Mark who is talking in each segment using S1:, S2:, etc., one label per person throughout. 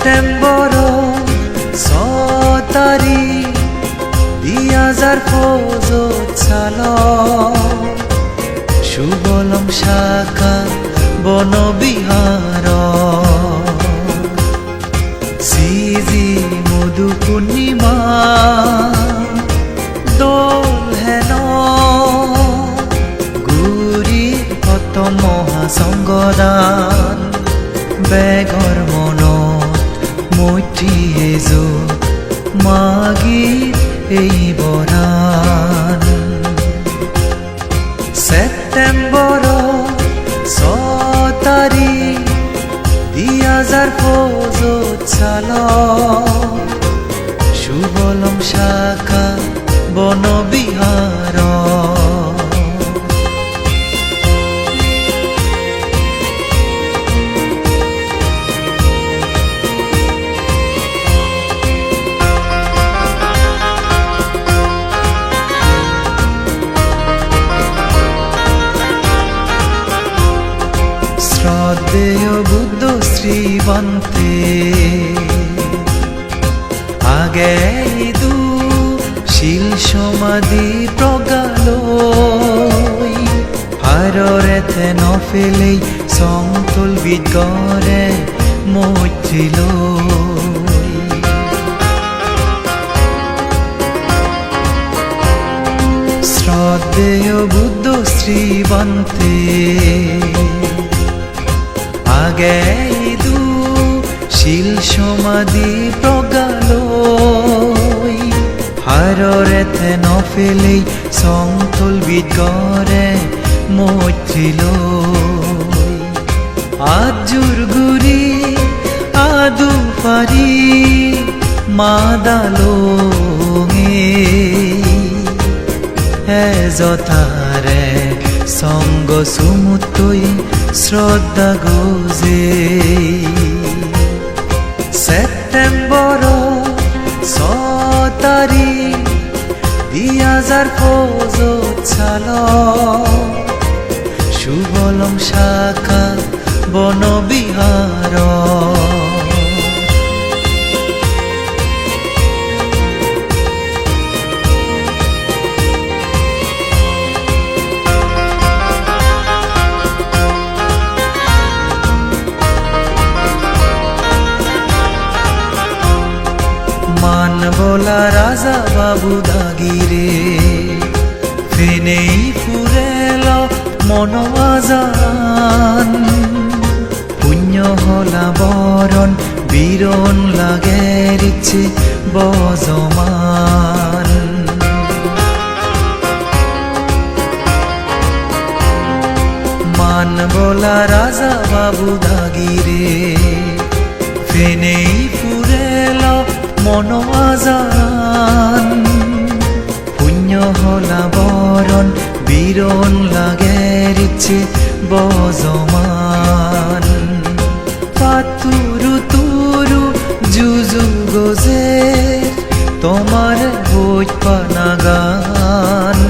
S1: September দুই দিয়াজার ফৌজ চাল সুবলম শাখা বনবিহার। সিজি মধু পূর্ণিমা দোল হেন। গুৰি কত মহাসংগদান বেগৰ মৈত্ৰী এযোৰ মাগি এই বৰান ছেপ্টেম্বৰ দুই হাজাৰ ফৌজত চাল সুবলম শাখা বনবিহার শ্রদ্ধেয় বুদ্ধ শ্রীবন্তে আগে দু শিল সমাধি প্রগাল হাররেতে নফেলেই সমতুল বিগরে মৈত্রিল শ্রদ্ধেয় বুদ্ধ শ্রীবন্তে আগে দু শিল সমাধি প্রগাল হাররেতে নফেলেই সমতুল বিগরে মৈত্রিল আজুর গুরি আদু পারি মাদালো যথারে সঙ্গ সুমুতই শ্রদ্ধা গোজে। সেপ্টেম্বর ছ তারিখ দুই হাজার ফৌজত চাল বলা রাজা বাবু দাগিরে। ফেনেই ফুরেল মন আজান। পুণ্য হলা বরণ, বীরণ লাগে রিচ্ছে বজমান। মান বলা রাজা বাবু দাগিরে। ফেনেই ফুরেল মন আজান। পুণ্য হলা বরণ, বীরণ লাগে রিচ্ছে বজমান। পাতুরু তুরু জুজু গোজে তোমার বই পানাগান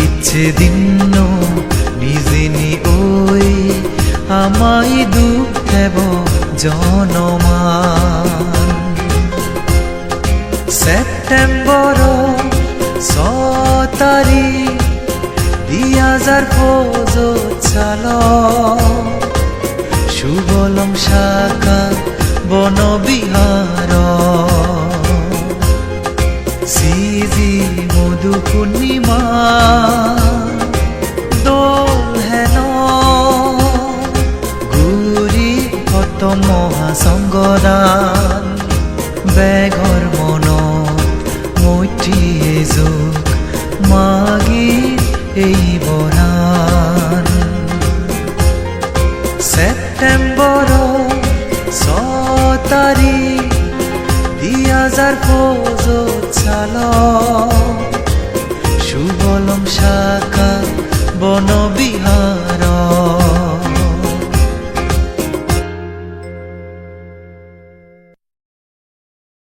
S1: ইচ্ছে দিন নিজেনি ওই, আমায় দুঃখ দেব জনমান সেপ্টেম্বর ছয় তারিখ দুই হাজার ফৌজত চাল সুবলম শাখা মৈত্ৰী যোগ মাগি এই বৰান ছেপ্টেম্বৰ দুই হাজাৰ ফৌজত চাল সুবলম শাখা বনবি